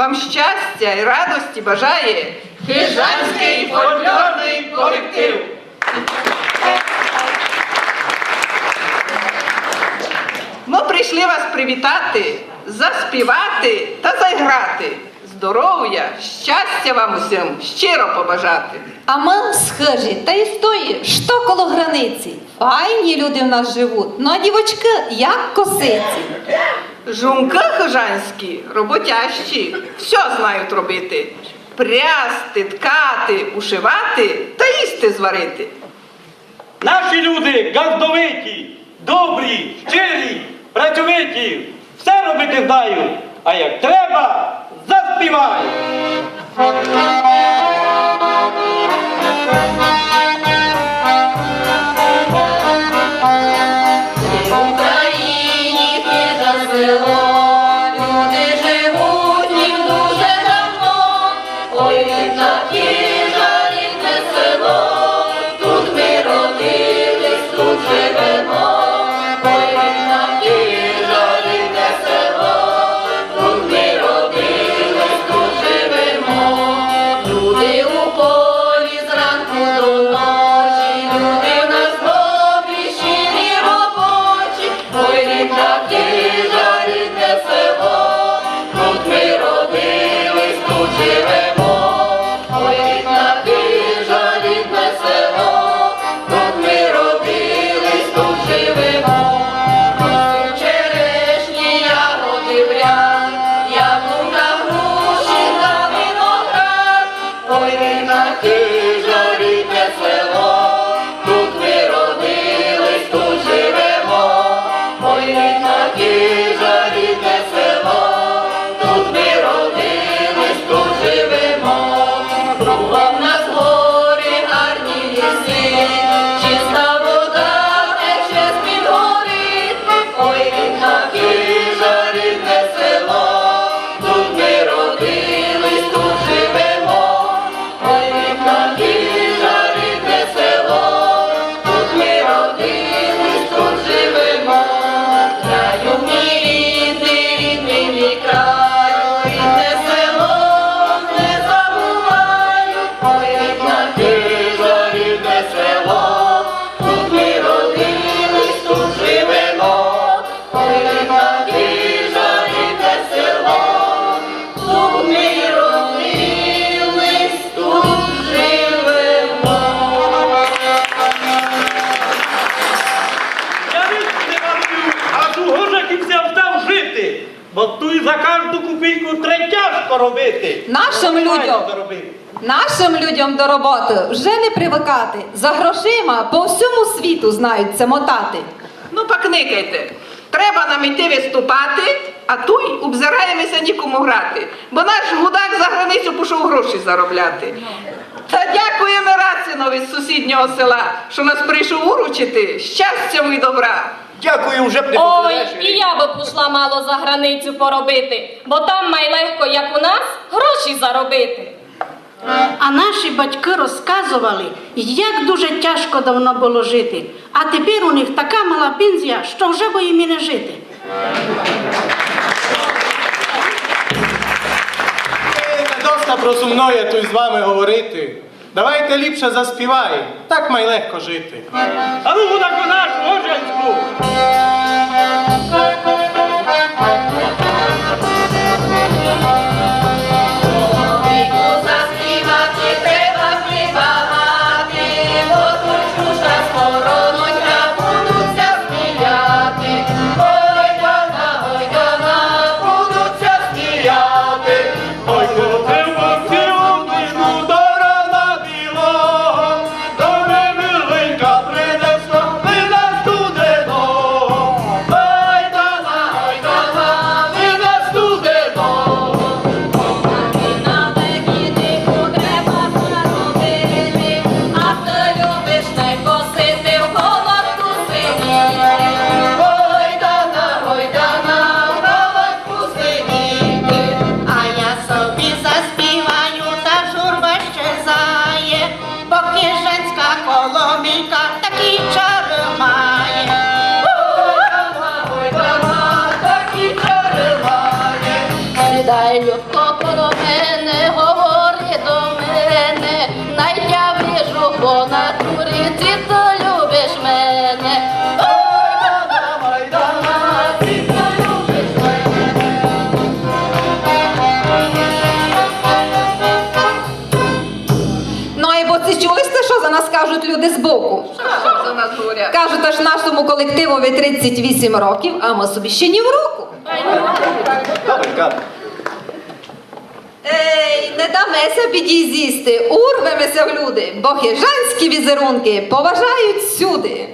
Вам щастя і радості бажає Хижанський фольклорний колектив. Ми прийшли вас привітати, заспівати та заіграти. Здоров'я, щастя вам усім щиро побажати. А ми схожі та й стої, що коло границі. Файні люди в нас живуть, ну а дівочки як косиці. Жунки хижанські, роботящі, все знають робити. Прясти, ткати, ушивати та їсти зварити. Наші люди газдовиті, добрі, щирі, працьовиті, все робити знають, а як треба, заспівають. Нашим людям. Нашим людям до роботи вже не привикати. За грошима по всьому світу знають це мотати. Ну, покникайте. Треба нам іти виступати, а туй обзираємося нікому грати. Бо наш гудак за границю пішов гроші заробляти. Та дякуємо Рацинові з сусіднього села, що нас прийшов уручити щастя і добра. Дякую, вже б не Ой, і я би пішла мало за границю поробити, бо там май легко, як у нас, гроші заробити. А наші батьки розказували, як дуже тяжко давно було жити. А тепер у них така мала пензія, що вже бо їм і не жити. Е, Недоста про сумноє тут з вами говорити. Давайте ліпше заспівай, так май легко жити. А ну вона наш гожанську. Ай, Любко, коло мене, говори до мене, най я вижу по натурі, ти то любиш мене. Ну і бо це чули що за нас кажуть люди збоку? Що за нас говорять? Кажуть, аж нашому колективові 38 років, а ми собі ще ні в року. Дамеся підізісти, урвемеся в люди, бо хижанські візерунки поважають всюди.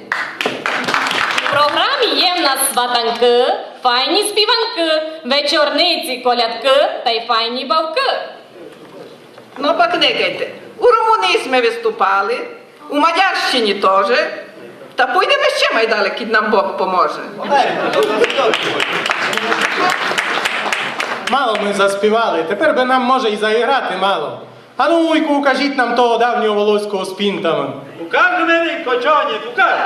В програмі є в нас сватанки, файні співанки, вечорниці, колядки та й файні бавки. Ну, покникайте. У Румунії ми виступали, у Мадярщині теж. Та пойдемо ще майдалеки, нам Бог поможе. Мало ми заспівали, тепер би нам може і заіграти мало. А ну, уйку, укажіть нам того давнього волоського з пінтами. Укажи мені, кочоні, укажи.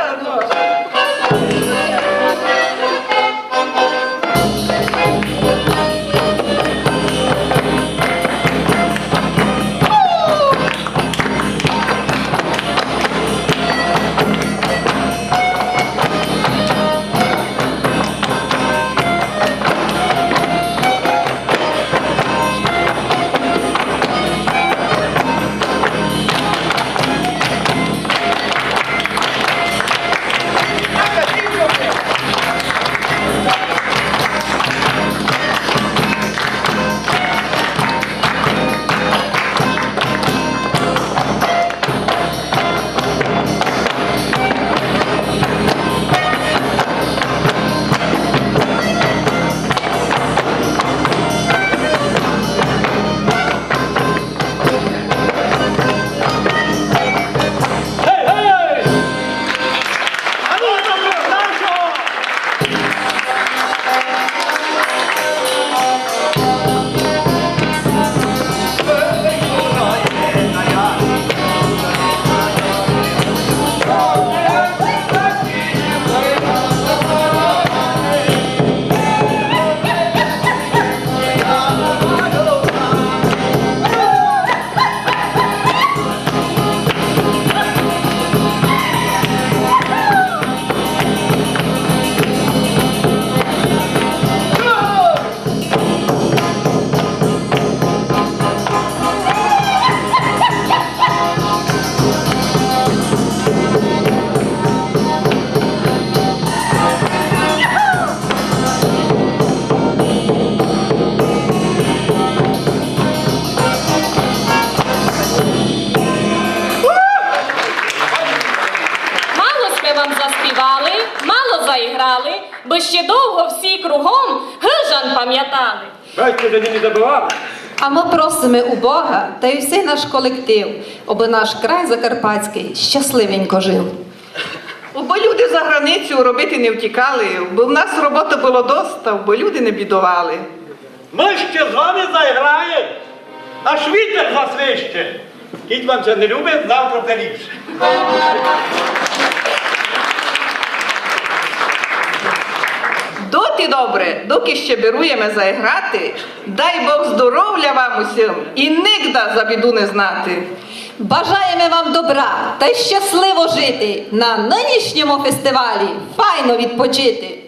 Просимо у Бога та й всій наш колектив, аби наш край Закарпатський щасливенько жив. Бо люди за границю робити не втікали, бо в нас роботи було доста, бо люди не бідували. Ми ще з вами заіграємо, аж вітер засвище. Кіть вам це не любить, завтра це ліпше. Доти добре, доки ще беруємо заіграти, дай Бог здоров'я вам усім і нігда за біду не знати. Бажаємо вам добра та й щасливо жити на нинішньому фестивалі. Файно відпочити.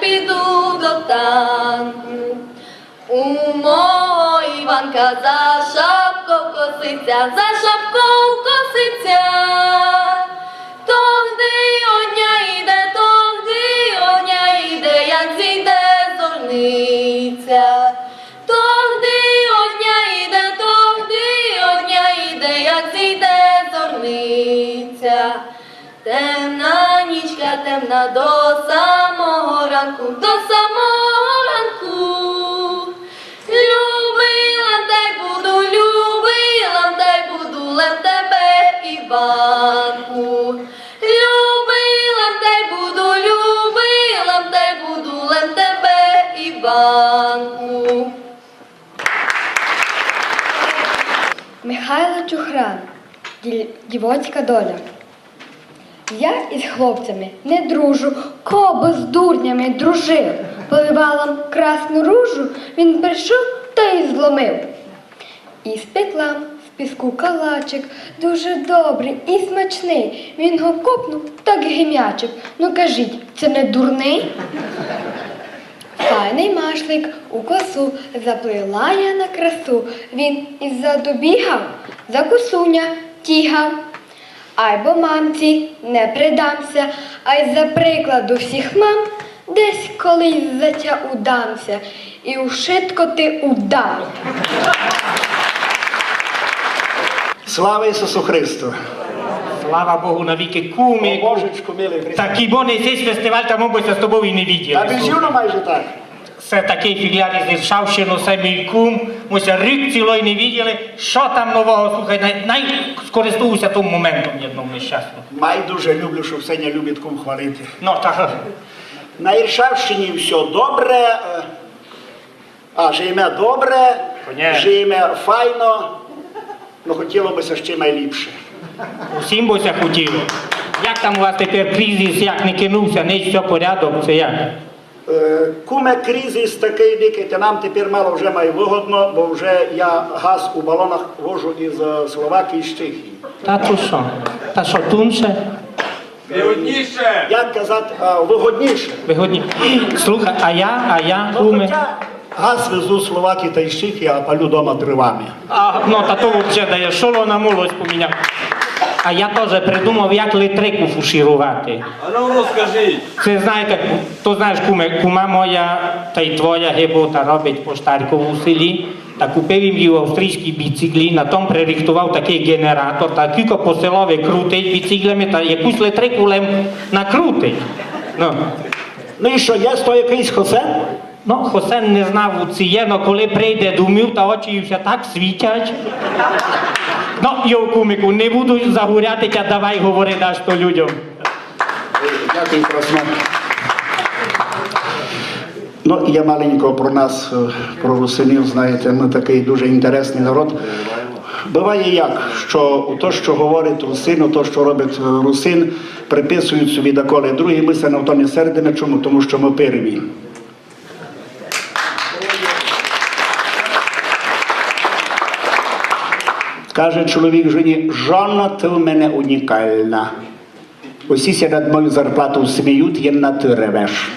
Піду до танку. У мої Іванка за шапку коситься, за шапкою коситься. До самого ранку. Любила та буду, любила та буду лем тебе, Іванку. Любила та буду, любила та буду лем тебе, Іванку. Михайло Чухран, дівоцька доля. Я із хлопцями не дружу, коби з дурнями дружив. Поливала красну ружу, він прийшов та й зломив. І спекла з піску калачик, дуже добрий і смачний. Він його копнув, так гім'ячив. Ну кажіть, це не дурний? Файний машлик у косу заплила я на красу. Він іззаду бігав, за косуня тігав. Ай бо мамці не придамся, ай за прикладу всіх мам, десь колись затя удамся, і ушитко ти удам. Слава Ісусу Христу! Слава Богу, навіки кумі. Божечку, милий Христос. Такий бонний цей фестиваль, та мабуть, з тобою і не Та виділи. безюно майже так. Це такий філіар із Ршавщину, це мій кум. Ми ще рік цілий не виділи. Що там нового? Слухай, най, най скористуюся тим моментом одним нещасним. Май дуже люблю, що Сеня любить кум хвалити. Ну, так. На Іршавщині все добре, а живе добре, Понятно. живе файно, ну хотілося ще найліпше. Усім би хотіло. Як там у вас тепер кризис, як не кинувся, не все порядок, це як? Е, Куме кризис такий дикий, нам тепер мало вже має вигодно, бо вже я газ у балонах вожу із е, Словакії з Чехії. Та то що? Та що, тунше? Як казати, е, вигодніше. Слухай, а я, а я, Ну, куме. газ везу з Словакії та із Чехії, а палю дома дровами. А, ну, та то взагалі дає, шоло на молодь поміняв. А я теж придумав, як литрику фушірувати. А ну розкажіть. Це знаєте, то знаєш, куме, кума моя та й твоя гебота робить поштарку в селі. Та купив їм її австрійські біциклі, на тому пририхтував такий генератор, та кілько по селові крутить біциклами, та якусь литрику лем накрутить. Ну, Ну і що, є то якийсь Хосе? Ну Хосен не знав у ціє, но коли прийде думів, та очі все так світять. Ну, йо, кумику, не буду загурятися, давай говори даш то людям. Дякую, красно. Ну, я маленько про нас, е, про русинів, знаєте, ми такий дуже інтересний народ. Буває як, що то, що говорить русин, то, що робить е, русин, приписують собі доколи другі, ми се на то не сердимо. Чому? Тому що ми перві. Каже чоловік жені, жона, ти в мене унікальна. Усі ся над мою зарплату сміють, єдна ти ревеш.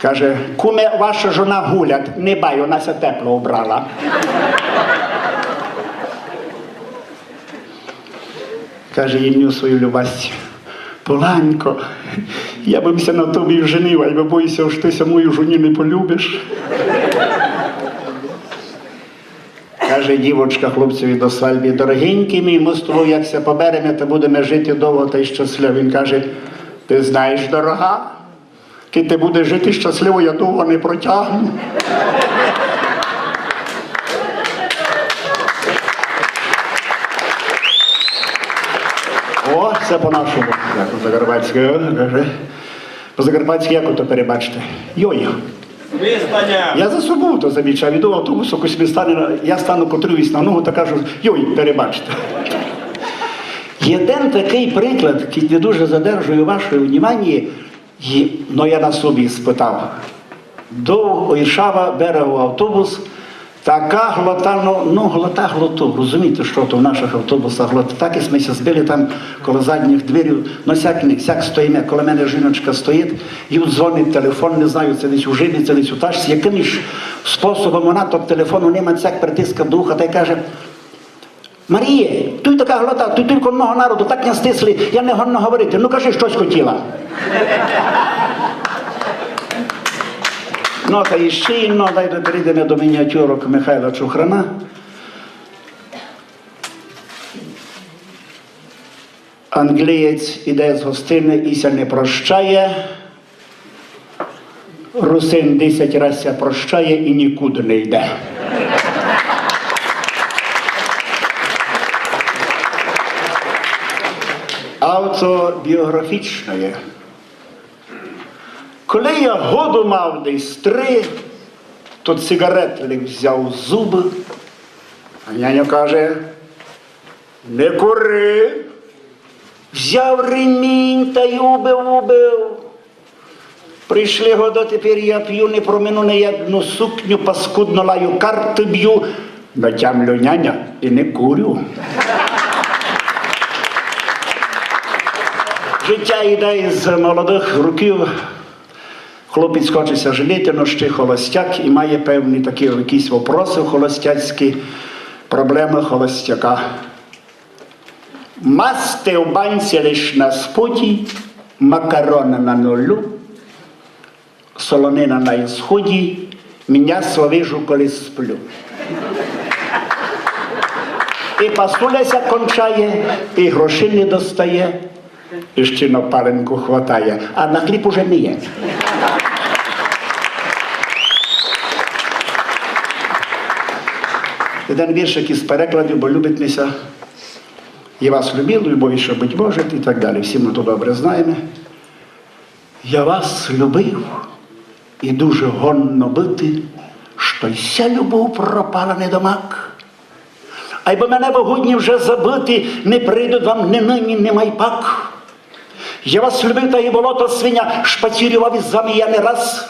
Каже, куме, ваша жона гулять, не бай, вона ся тепло обрала. Каже їм свою любасть. Поланько, я би ся на тобі женив, а я боюся, що ти ся мою жоні не полюбиш. Каже дівочка хлопцеві до свальбі, дорогенький мій, ми з тобою якся поберемо, та будемо жити довго та й щасливо. Він каже, ти знаєш, дорога, ти будеш жити щасливо, я довго не протягну. Це по-нашому. Як по-закарпатськи, каже. По-закарпатськи як ото перебачте? Йой. Визнання. Я за собою то замічав, іду в автобус, якось стане, я стану котруюсь на ногу та кажу, йой, перебачте. Єден такий приклад, який я дуже задержую ваше внимання, і, ну я на собі спитав. До Іршава берегу автобус, Така глота, ну, ну глота глоту. Розумієте, що то в наших автобусах глота. Так і ми ся збили там коло задніх дверів. Ну, сяк, не, сяк стоїмо, коли мене жіночка стоїть, і дзвонить телефон, не знаю, це десь у жибі, це десь у тачці. Яким ж способом вона то телефону нема, сяк притискав до уха та й каже, Маріє, тут така глота, тут тільки одного народу, так не стисли, я не говорити. Ну кажи, щось хотіла. Ну, та і ще ну, дайте перейдемо до мініатюрок Михайла Чухрана. Англієць іде з гостини і ся не прощає. Русин десять разів прощає і нікуди не йде. Автобіографічне. Коли я году мав десь три, то цигарети взяв зуби, а няня каже, не кури. Взяв ремінь та й убив, убив. Прийшли года, тепер я п'ю, не промину не одну сукню, паскудно лаю карти б'ю, натямлю няня і не курю. Життя йде із молодих років. Хлопець хочеться жаліти, но ще холостяк і має певні такі якісь вопроси холостяцькі, проблеми холостяка. Масти в банці лиш на споді, макарони на нулю, солонина на ісході, м'ясо вижу, коли сплю. І пасуляся кончає, і грошей не достає, і ще на паленку хватає, а на хліб уже не є. Один віршик із перекладів, бо любить мися. Я вас любив, любові, що бить може, і так далі. Всі ми то добре знаємо. Я вас любив і дуже гонно бити, що й ся любов пропала не домак. А й бо мене вогодні вже забити, не прийдуть вам ні нині, ні майпак. Я вас любив, та і болото свиня, шпацірював із вами я не раз.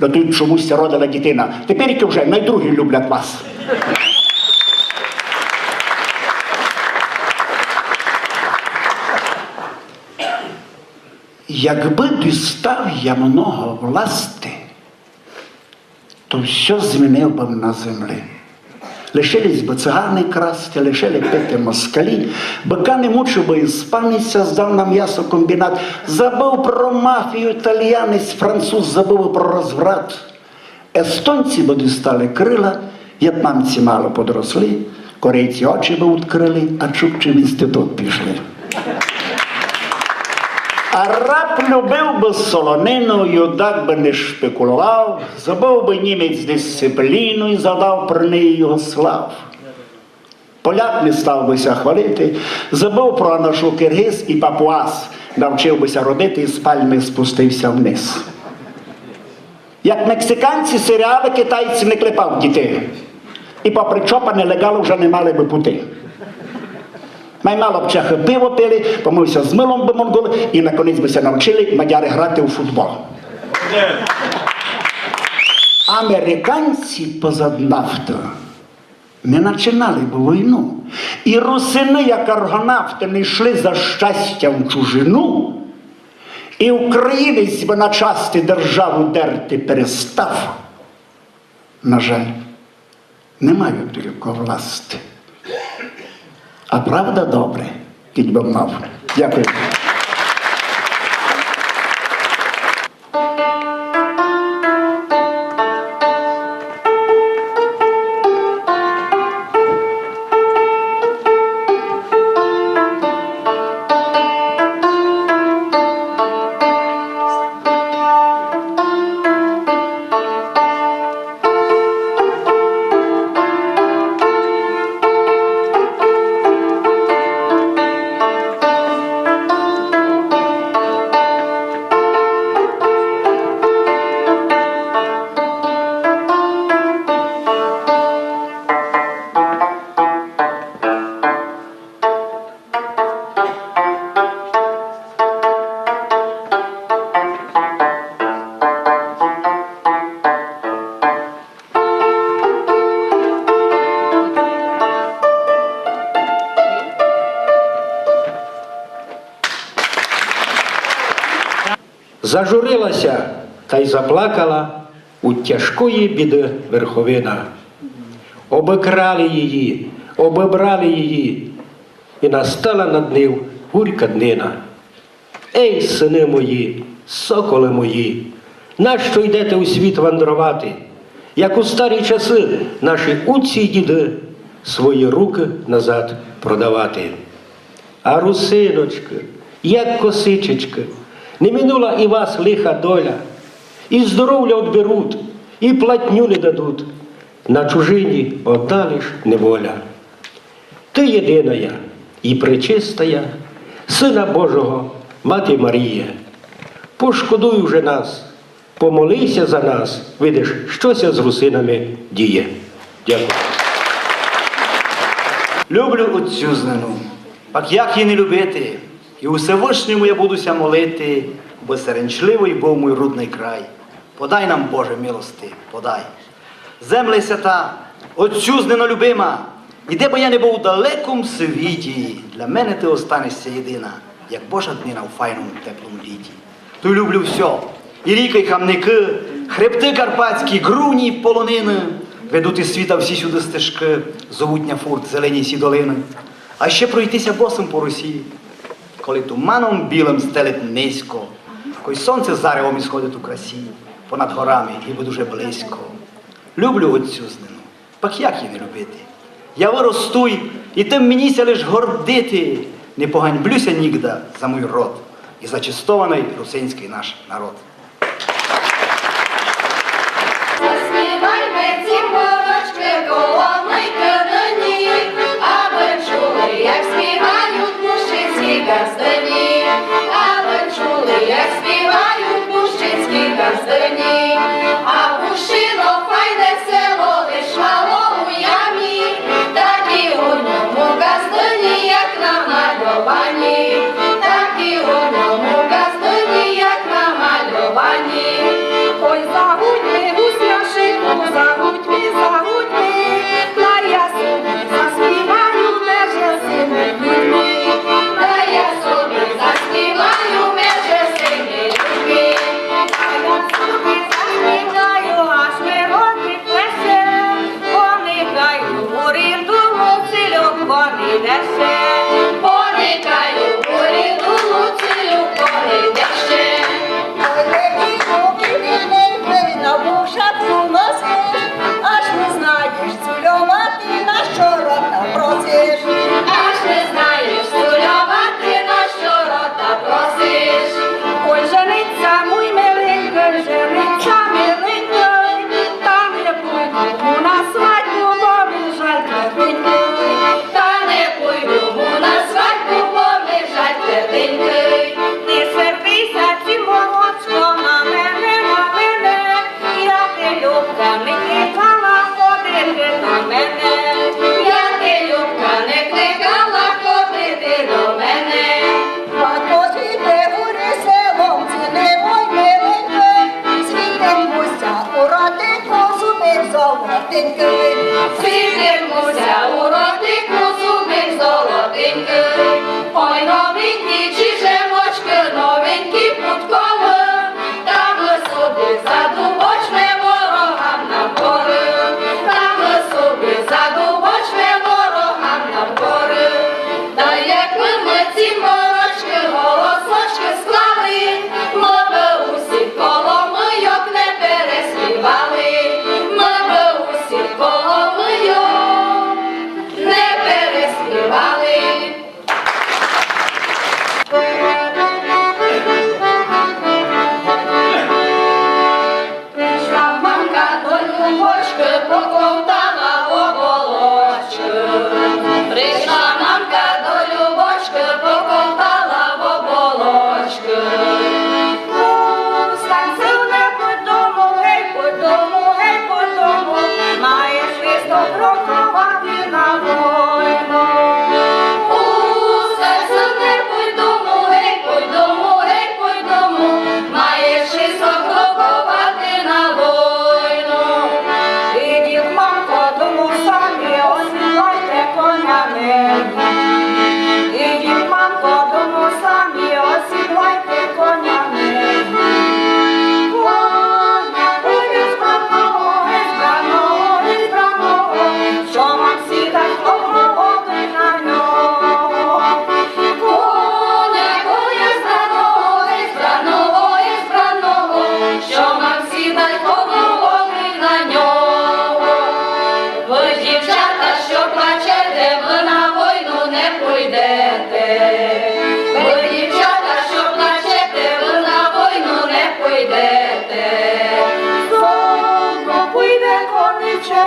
Да тут чомусь родила дитина. Тепер вже найдругі люблять вас. Якби дістав я много власти, то все змінив би на землі. Лишились би цигани красти, лишили пити москалі, бика не мучив би іспанець, здав нам м'ясокомбінат, забув про мафію, італіянець, француз, забув про розврат. Естонці би дістали крила, в'єтнамці мало подросли, корейці очі би відкрили, а чукчі в інститут пішли. А раб любив би солонину, юдак би не шпекулював, забув би німець дисципліну і задав про неї його слав. Поляк не став бися хвалити, забув про нашу киргиз і папуас, навчив бися робити і з пальми спустився вниз. Як мексиканці серіали китайці не клепав дітей. І попри чопа нелегали вже не мали би пути. Маймало б чехи пиво пили, помився з милом би монголи і наконець би се навчили мадяри грати у футбол. Американці позад нафту не починали б війну. І русини, як аргонавти, не йшли за щастям чужину. І українець би на часті державу дерти перестав. На жаль, не маю тільки власти. А правда добре, кіть мав. Дякую. Зажурилася та й заплакала у тяжкої біди верховина. Обикрали її, обібрали її, і настала над ним гурька днина. Ей, сини мої, соколи мої, нащо йдете у світ вандрувати, як у старі часи наші отці й діди свої руки назад продавати. А русиночки, як косичечки, не минула і вас лиха доля, і здоров'я отберуть, і платню не дадуть. На чужині одна лиш неволя. Ти єдиная і пречистая, Сина Божого, Мати Марія. Пошкодуй вже нас, помолися за нас, видиш, щося з русинами діє. Дякую. Люблю отцю знину, пак як її не любити, і у Всевишньому я будуся молити, бо серенчливий був мій рудний край. Подай нам, Боже, милости, подай. Земле свята, отцю знено любима, і де б я не був у далекому світі, для мене ти останешся єдина, як Божа днина у файному теплому літі. Ту люблю все, і ріки, і камники, хребти карпатські, груні, полонини, ведуть із світа всі сюди стежки, зовуть на фурт, зелені сі долини. А ще пройтися босом по Росії, коли туманом білим стелить низько, коли сонце заревом ісходить у красі, понад горами і дуже близько. Люблю отцю знину, пак як її не любити? Я виростуй, і тим меніся лиш гордити, не поганьблюся нігда за мій род і за чистований русинський наш народ.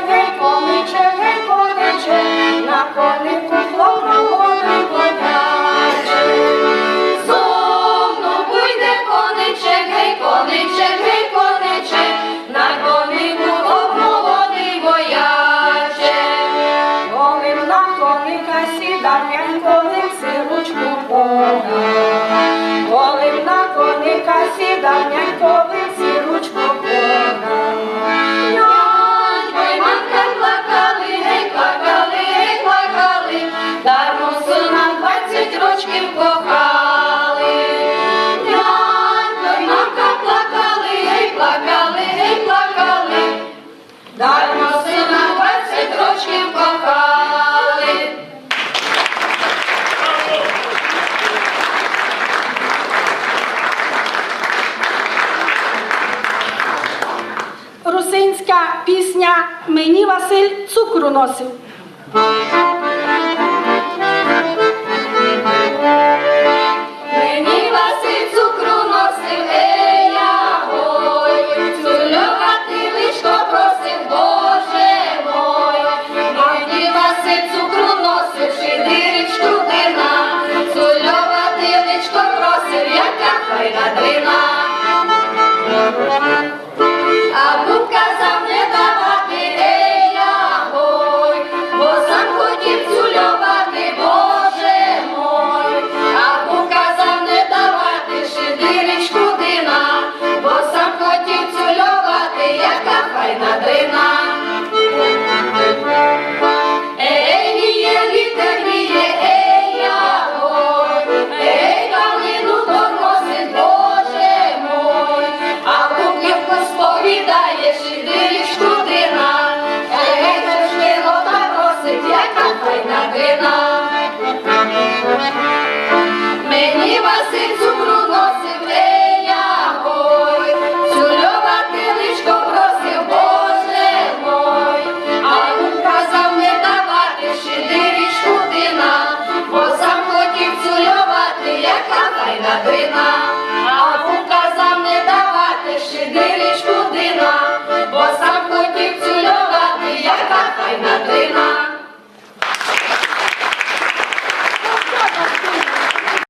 never Мені Василь цукру носив.